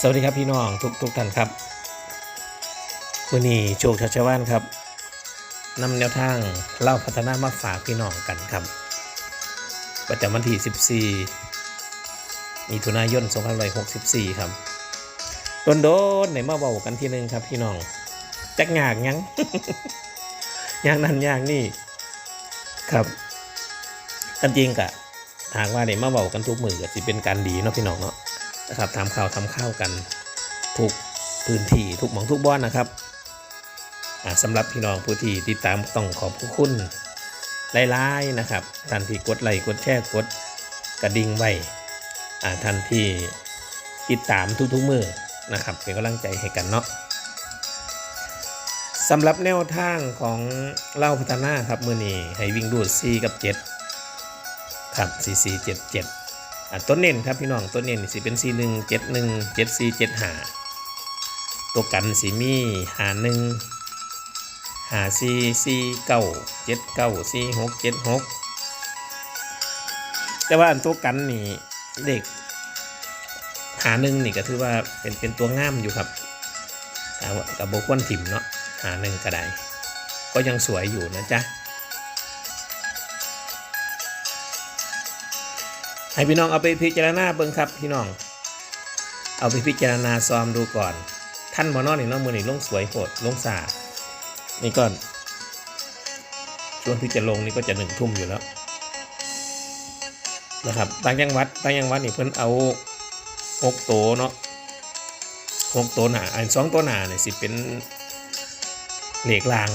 สวัสดีครับพี่น้องทุกทุกท่านครับวันนี้โชคชัชวานครับนำแนวทางเล่าพัฒนามาฝากพี่น้องกันครับ ประจำวันที่ 14มีถุนายน2564 ครับโดนโดนไหนมาเบากันทีหนึงครับพี่น้องจักงากยังยางนั้นยางนี่ครับอันจริงกะหากว่าไหนมาเบากันทุกมือก็สิเป็นการดีเนาะพี่น้องเนาะ นะครับทำข่าวทำข้าวกันทุกพื้นที่ทุกหมองทุกบ้านนะครับสำหรับพี่น้องผู้ที่ติดตามต้องขอบคุณไล่ๆนะครับท่านที่กดไลค์กดแชร์กดกระดิ่งไว้ท่านที่ติดตามทุกๆมือนะครับเป็นกำลังใจให้กันเนาะสำหรับแนวทางของเล่าพัฒนาครับมือนี้ให้วิ่งดูด4กับ 7 ครับ 4 4 7 7 ต้นเน้นครับพี่น้องต้นเน้นสิเป็นสีหนึ่งเจ็ดหนึ่งเจ็ดสี่เจ็ดหาตัวกันสีมีหาหนึ่งหาสี่สี่เก้าเจ็ดเก้าสี่หกเจ็ดหกแต่ว่าอันตัวกันนี่เด็กหาหนึ่งนี่ก็ถือว่าเป็นเป็นตัวง่ามอยู่ครับแต่กับโบควนถิ่มเนาะหาหนึ่งก็ได้ก็ยังสวยอยู่นะจ๊ะ ให้พี่น้องเอาไปพิจารณาเบิ่งครับพี่น้อง เอาไปพิจารณาซ้อมดูก่อน ท่านบอนอนนี่เน้องมือนี่ลงสวยโหดลงสานี่ก่อนช่วงที่จะลงนี่ก็จะหนึ่งทุ่มอยู่แล้วนะครับต่างจังวัดต่างจังวัดนี่เพิ่นเอาหกโตเนาะหกโตหนาอันสองตัวหนาเนี่ยสิเป็นเหล็กลาง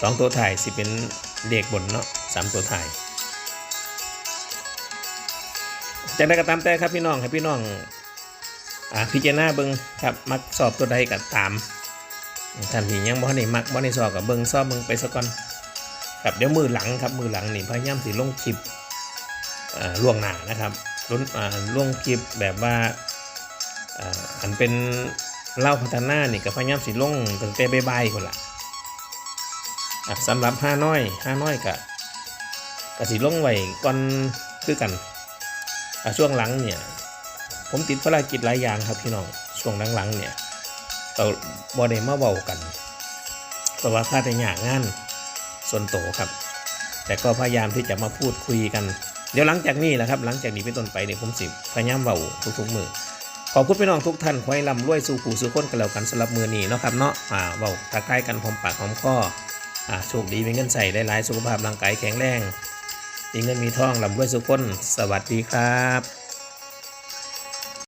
สองตัวถ่ายสิเป็นเหล็กบนเนาะสามตัวถ่าย จากได้ก็ตามแต่ครับพี่น้องให้พี่น้องอ่าพิจารณาเบิ่งครับมักสอบตัวใดก็ตามท่านที่ยังบ่ได้มักบ่ได้สอบกับเบิ่งสอบเบิ่งไปซะก่อนครับเดี๋ยวมือหลังครับมือหลังนี่พยายามสิลงคลิปอ่าล่วงหน้านะครับล้นอ่าล่วงคลิปแบบว่าอ่าอันเป็นเล่าพัฒนานี่ก็พยายามสิลงตั้งแต่บ่ายๆคนละสำหรับห้าน้อยห้าน้อยก็ก็สิลงไว้ก่อนคือกัน ช่วงหลังเนี่ย ผมติดภารกิจหลายอย่างครับพี่น้องช่วงหลังๆเนี่ยเราบอดมาเบากันเพราะว่าค่าแต่หยางงานส่วนโตวครับ แต่ก็พยายามที่จะมาพูดคุยกัน เดี๋ยวหลังจากนี้แหละครับ หลังจากนี้เป็นต้นไปเนี่ยผมสิพยายามเบาทุกๆมือขอบคุณพี่น้องทุกท่านขอให้ร่ำรวยสู่ผู้สู่คนกันแล้วกันสำหรับมือนี้เนาะครับเนาะอ่าเบาทักทายกันหอมปากหอมคออ่าโชคดีมีเงินใส่หลายๆสุขภาพร่างกายแข็งแรง มีเงินมีทองลำรวยสุขคน สวัสดีครับ